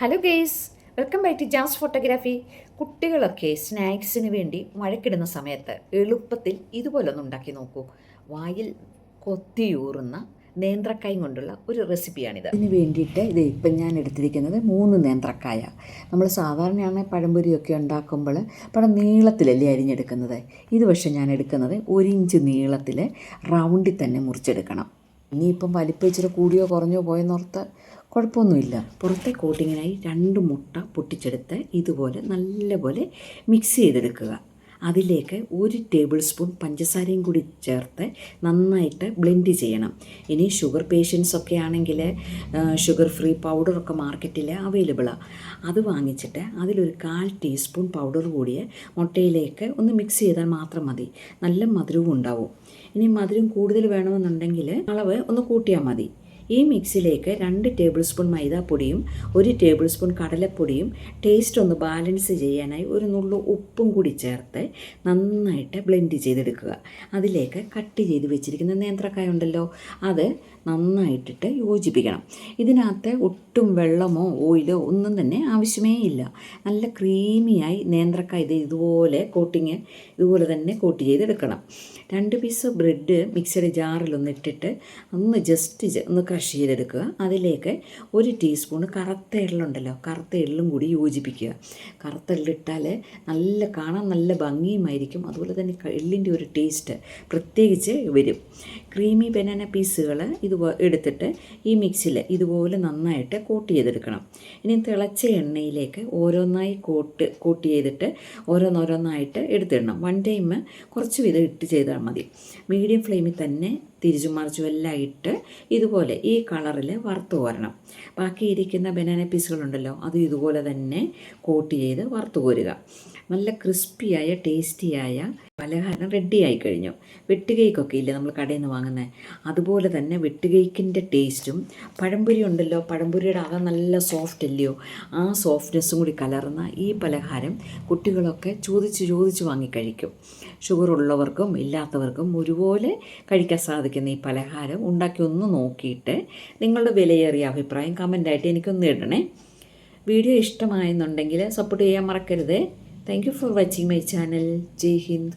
Hello guys welcome back to Jas photography കുട്ടികളൊക്കെ സ്നാക്സിന് വേണ്ടി മഴക്കിടുന്ന സമയത്ത് എളുപ്പത്തിൽ ഇതുപോലൊന്ന് ഉണ്ടാക്കി നോക്കൂ. വായിൽ കൊത്തിയൂറുന്ന നേന്ത്രക്കായ കൊണ്ടുള്ള ഒരു റെസിപ്പിയാണിത്. അതിന് വേണ്ടിയിട്ട് ഇത് ഇപ്പം ഞാൻ എടുത്തിരിക്കുന്നത് മൂന്ന് നേന്ത്രക്കായ. നമ്മൾ സാധാരണയാണ് പഴംപൊരിയൊക്കെ ഉണ്ടാക്കുമ്പോൾ പഴം നീളത്തിലല്ലേ അരിഞ്ഞെടുക്കുന്നത്? ഇത് പക്ഷേ ഞാൻ എടുക്കുന്നത് ഒരു ഇഞ്ച് നീളത്തിൽ റൗണ്ടിൽ തന്നെ മുറിച്ചെടുക്കണം. ഇനിയിപ്പം വലിപ്പം ഇച്ചിരി കൂടിയോ കുറഞ്ഞോ പോയെന്നോർത്ത് കുഴപ്പമൊന്നുമില്ല. പുറത്തെ കോട്ടിങ്ങിനായി രണ്ട് മുട്ട പൊട്ടിച്ചെടുത്ത് ഇതുപോലെ നല്ലപോലെ മിക്സ് ചെയ്തെടുക്കുക. അതിലേക്ക് ഒരു ടേബിൾ സ്പൂൺ പഞ്ചസാരയും കൂടി ചേർത്ത് നന്നായിട്ട് ബ്ലെൻഡ് ചെയ്യണം. ഇനി ഷുഗർ പേഷ്യൻസ് ഒക്കെ ആണെങ്കിൽ ഷുഗർ ഫ്രീ പൗഡറൊക്കെ മാർക്കറ്റിൽ അവൈലബിളാണ് അത് വാങ്ങിച്ചിട്ട് അതിലൊരു കാൽ ടീസ്പൂൺ പൗഡർ കൂടി മുട്ടയിലേക്ക് ഒന്ന് മിക്സ് ചെയ്താൽ മാത്രം മതി. നല്ല മധുരവും ഉണ്ടാവും. ഇനി മധുരം കൂടുതൽ വേണമെന്നുണ്ടെങ്കിൽ അളവ് ഒന്ന് കൂട്ടിയാൽ മതി. ഈ മിക്സിലേക്ക് രണ്ട് ടേബിൾ സ്പൂൺ മൈദാപ്പൊടിയും ഒരു ടേബിൾ സ്പൂൺ കടലപ്പൊടിയും ടേസ്റ്റ് ഒന്ന് ബാലൻസ് ചെയ്യാനായി ഒരു നുള്ളു ഉപ്പും കൂടി ചേർത്ത് നന്നായിട്ട് ബ്ലെൻഡ് ചെയ്തെടുക്കുക. അതിലേക്ക് കട്ട് ചെയ്ത് വെച്ചിരിക്കുന്ന നേന്ത്രക്കായ ഉണ്ടല്ലോ അത് നന്നായിട്ടിട്ട് യോജിപ്പിക്കണം. ഇതിനകത്ത് ഒട്ടും വെള്ളമോ ഓയിലോ ഒന്നും തന്നെ ആവശ്യമേ ഇല്ല. നല്ല ക്രീമിയായി നേന്ത്രക്കായ ഇത് ഇതുപോലെ കോട്ടിങ് ഇതുപോലെ തന്നെ കോട്ട് ചെയ്തെടുക്കണം. രണ്ട് പീസ് ബ്രെഡ് മിക്സഡ് ജാറിലൊന്ന് ഇട്ടിട്ട് ഒന്ന് ജസ്റ്റ് ഒന്ന് ക്രഷ് ചെയ്തെടുക്കുക. അതിലേക്ക് ഒരു ടീസ്പൂൺ കറുത്ത എള്ളുണ്ടല്ലോ. കറുത്ത എള്ളും കൂടി യോജിപ്പിക്കുക. കറുത്ത എള്ളിട്ടാൽ നല്ല കാണാൻ നല്ല ഭംഗിയുമായിരിക്കും. അതുപോലെ തന്നെ എള്ളിന്റെ ഒരു ടേസ്റ്റ് പ്രത്യേകിച്ച് വരും. ക്രീമി ബനാന പീസുകൾ ഇത് എടുത്തിട്ട് ഈ മിക്സിൽ ഇതുപോലെ നന്നായിട്ട് കോട്ട് ചെയ്തെടുക്കണം. ഇനി തിളച്ച എണ്ണയിലേക്ക് ഓരോന്നായി കോട്ട് കോട്ട് ചെയ്തിട്ട് ഓരോന്നോരോന്നായിട്ട് എടുത്തിടണം. വൺ ടൈം കുറച്ച് വീതം ഇട്ട് ചെയ്താൽ മതി. മീഡിയം ഫ്ലെയിമിൽ തന്നെ തിരിച്ചും മറിച്ചും എല്ലാം ഇട്ട് ഇതുപോലെ ഈ കളറിൽ വറുത്ത് കോരണം. ബാക്കി ഇരിക്കുന്ന ബനാന പീസുകളുണ്ടല്ലോ അത് ഇതുപോലെ തന്നെ കോട്ട് ചെയ്ത് വറുത്ത് കോരുക. നല്ല ക്രിസ്പിയായ ടേസ്റ്റിയായ പലഹാരം റെഡിയായി കഴിഞ്ഞു വെട്ടുകേക്കൊക്കെ ഇല്ലേ നമ്മൾ കടയിൽ നിന്ന് വാങ്ങുന്നത് അതുപോലെ തന്നെ വെട്ടുകേക്കിന്റെ ടേസ്റ്റും പഴംപൊരി ഉണ്ടല്ലോ പഴംപൊരിയുടെ അകം നല്ല സോഫ്റ്റ് അല്ലയോ? ആ സോഫ്റ്റ്നെസ്സും കൂടി കലർന്ന ഈ പലഹാരം കുട്ടികളൊക്കെ ചോദിച്ച് ചോദിച്ച് വാങ്ങിക്കഴിക്കും ഷുഗർ ഉള്ളവർക്കും ഇല്ലാത്തവർക്കും ഒരുപോലെ കഴിക്കാൻ സാധിക്കുന്ന ഈ പലഹാരം ഉണ്ടാക്കി ഒന്ന് നോക്കിയിട്ട് നിങ്ങളുടെ വിലയേറിയ അഭിപ്രായം കമന്റായിട്ട് എനിക്കൊന്ന് ഇടണേ. വീഡിയോ ഇഷ്ടമായെന്നുണ്ടെങ്കിൽ സപ്പോർട്ട് ചെയ്യാൻ മറക്കരുത്. thank you for watching my channel Jai Hind